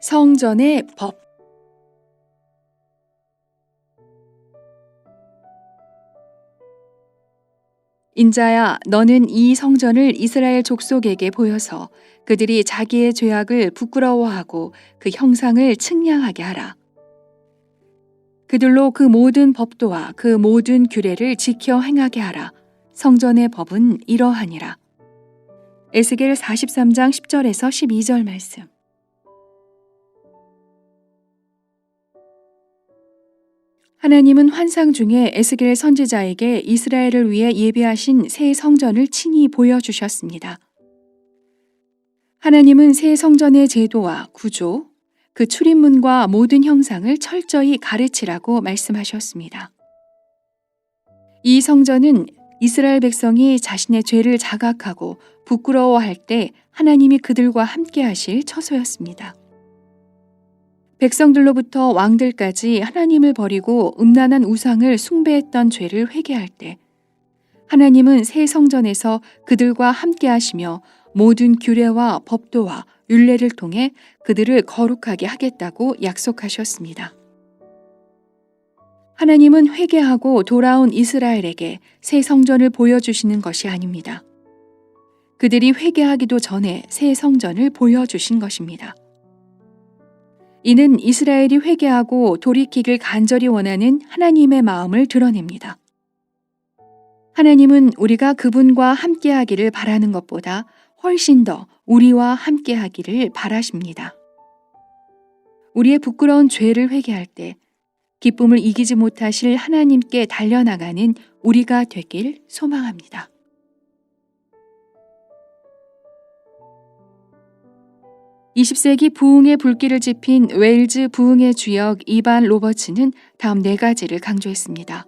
성전의 법 인자야 너는 이 성전을 이스라엘 족속에게 보여서 그들이 자기의 죄악을 부끄러워하고 그 형상을 측량하게 하라. 그들로 그 모든 법도와 그 모든 규례를 지켜 행하게 하라. 성전의 법은 이러하니라. 에스겔 43장 10절에서 12절 말씀. 하나님은 환상 중에 에스겔 선지자에게 이스라엘을 위해 예비하신 새 성전을 친히 보여주셨습니다. 하나님은 새 성전의 제도와 구조, 그 출입문과 모든 형상을 철저히 가르치라고 말씀하셨습니다. 이 성전은 이스라엘 백성이 자신의 죄를 자각하고 부끄러워할 때 하나님이 그들과 함께 하실 처소였습니다. 백성들로부터 왕들까지 하나님을 버리고 음란한 우상을 숭배했던 죄를 회개할 때 하나님은 새 성전에서 그들과 함께 하시며 모든 규례와 법도와 율례를 통해 그들을 거룩하게 하겠다고 약속하셨습니다. 하나님은 회개하고 돌아온 이스라엘에게 새 성전을 보여주시는 것이 아닙니다. 그들이 회개하기도 전에 새 성전을 보여주신 것입니다. 이는 이스라엘이 회개하고 돌이키길 간절히 원하는 하나님의 마음을 드러냅니다. 하나님은 우리가 그분과 함께하기를 바라는 것보다 훨씬 더 우리와 함께하기를 바라십니다. 우리의 부끄러운 죄를 회개할 때 기쁨을 이기지 못하실 하나님께 달려나가는 우리가 되길 소망합니다. 20세기 부흥의 불길을 지핀 웨일즈 부흥의 주역 이반 로버츠는 다음 네 가지를 강조했습니다.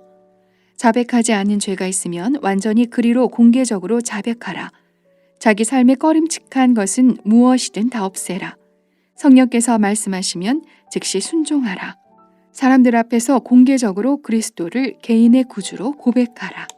자백하지 않은 죄가 있으면 완전히 그리로 공개적으로 자백하라. 자기 삶에 꺼림칙한 것은 무엇이든 다 없애라. 성령께서 말씀하시면 즉시 순종하라. 사람들 앞에서 공개적으로 그리스도를 개인의 구주로 고백하라.